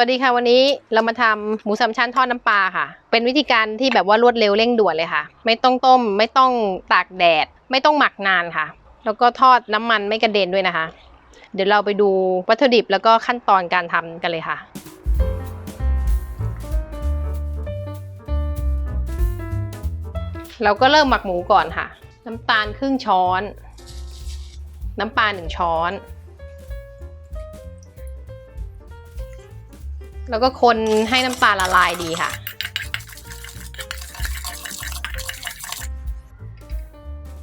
วัสดีค่ะวันนี้เรามาทำหมูสามชั้นทอดน้ำปลาค่ะ เป็นวิธีการที่แบบว่ารวดเร็วเร่งด่วนเลยค่ะ ไม่ต้องต้ม ไม่ต้องตากแดด ไม่ต้องหมักนานค่ะ แล้วก็ทอดน้ำมันไม่กระเด็นด้วยนะคะ เดี๋ยวเราไปดูวัตถุดิบแล้วก็ขั้นตอนการทำกันเลยค่ะเราก็เริ่มหมักหมูก่อนค่ะ น้ำตาลครึ่งช้อน น้ำปลาหนึ่งช้อน แล้วก็คนให้น้ำตาลละลายดีค่ะ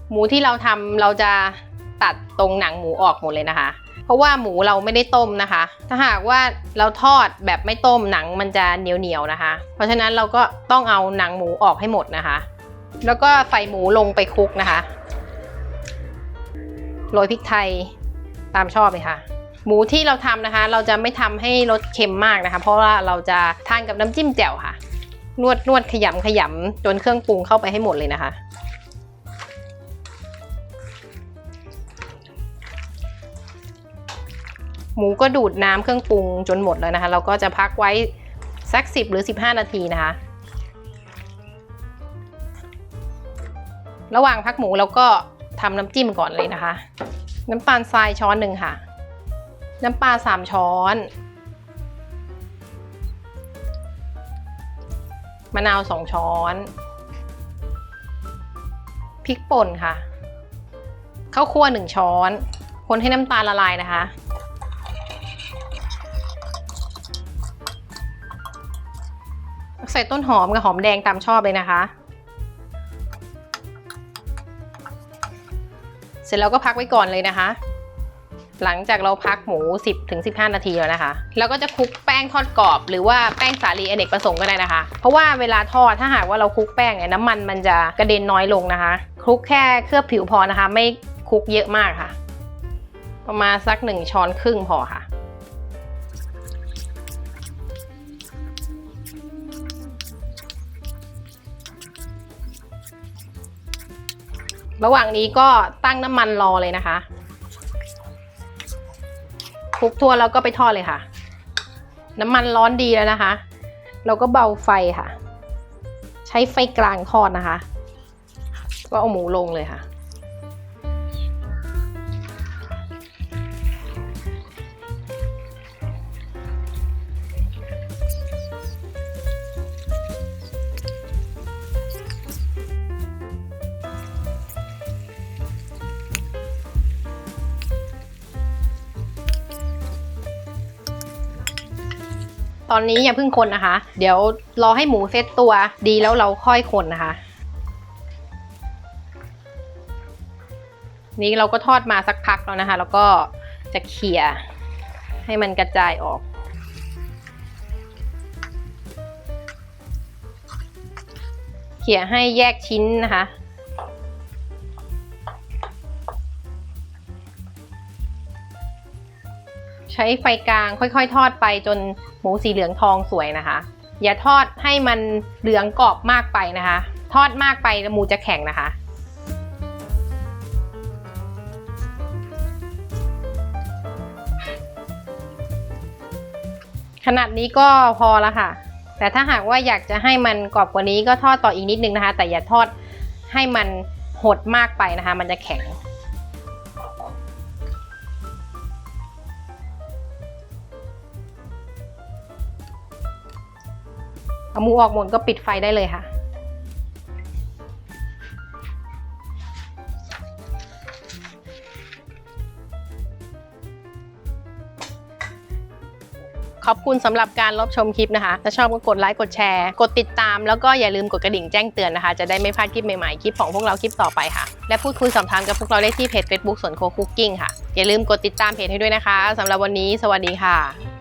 หมูที่เราทำเราจะตัดตรงหนังหมูออกหมดเลยนะคะ เพราะว่าหมูเราไม่ได้ต้มนะคะ ถ้าหากว่าเราทอดแบบไม่ต้มหนังมันจะเหนียวเหนียวๆนะคะ เพราะฉะนั้นเราก็ต้องเอาหนังหมูออกให้หมดนะคะ แล้วก็ใส่หมูลงไปคลุกนะคะโรยพริกไทยตามชอบเลยค่ะ หมูที่เราทำนะคะ เราจะไม่ทำให้รสเค็มมากนะคะ เพราะว่าเราจะทานกับน้ำจิ้มแจ่วค่ะ นวดนวดขยำขยำจนเครื่องปรุงเข้าไปให้หมดเลยนะคะ หมูก็ดูดน้ำเครื่องปรุงจนหมดแล้วนะคะ เราก็จะพักไว้สัก 10 หรือ 15 นาทีนะคะ ระหว่างพักหมูเราก็ทำน้ำจิ้มก่อนเลยนะคะ น้ำตาลทรายช้อนหนึ่งค่ะ น้ำปลาสามช้อน มะนาวสองช้อน พริกป่นค่ะข้าวคั่วหนึ่งช้อน คนให้น้ำตาลละลายนะคะ ใส่ต้นหอมกับหอมแดงตามชอบเลยนะคะ เสร็จแล้วก็พักไว้ก่อนเลยนะคะ หลังจากเราพักหมู 10ถึง15 นาทีแล้วนะคะแล้วก็จะคลุกแป้งทอดกรอบ หรือว่าแป้งสาลีอเนกประสงค์ก็ได้นะคะ เพราะว่าเวลาทอดถ้าหากว่าเราคลุกแป้งเนี่ยน้ำมันมันจะกระเด็นน้อยลงนะคะ คลุกแค่เคลือบผิวพอนะคะ ไม่คลุกเยอะมากค่ะ ประมาณสักหนึ่งช้อนครึ่งพอค่ะระหว่างนี้ก็ตั้งน้ำมันรอเลยนะคะ ลุกทั่วแล้วก็ไปทอดเลยค่ะ น้ำมันร้อนดีแล้วนะคะ เราก็เบาไฟค่ะ ใช้ไฟกลางทอดนะคะ ก็เอาหมูลงเลยค่ะ ตอนนี้อย่าเพิ่งคนนะคะ เดี๋ยวรอให้หมูเซตตัวดีแล้วเราค่อยคนนะคะ นี่เราก็ทอดมาสักพักแล้วนะคะ แล้วก็จะเขี่ยให้มันกระจายออกเขี่ยให้แยกชิ้นนะคะ ใช้ไฟกลางค่อยๆ ทอดไปจนหมูสีเหลืองทองสวยนะคะ อย่าทอดให้มันเหลืองกรอบมากไปนะคะ ทอดมากไปแล้วหมูจะแข็งนะคะขนาดนี้ก็พอแล้วค่ะ แต่ถ้าหากว่าอยากจะให้มันกรอบกว่านี้ก็ทอดต่ออีกนิดนึงนะคะ แต่อย่าทอดให้มันหดมากไปนะคะ มันจะแข็ง เอาหมูออกหมดก็ปิดไฟได้เลยค่ะ ขอบคุณสำหรับการรับชมคลิปนะคะ ถ้าชอบก็กดไลค์ กดแชร์ กดติดตาม แล้วก็อย่าลืมกดกระดิ่งแจ้งเตือนนะคะ จะได้ไม่พลาดคลิปใหม่ๆ คลิปของพวกเราคลิปต่อไปค่ะ และพูดคุยสอบถามกับพวกเราได้ที่เพจ Facebook สวนโคคุกกิ้งค่ะ อย่าลืมกดติดตามเพจให้ด้วยนะคะสำหรับวันนี้ สวัสดีค่ะ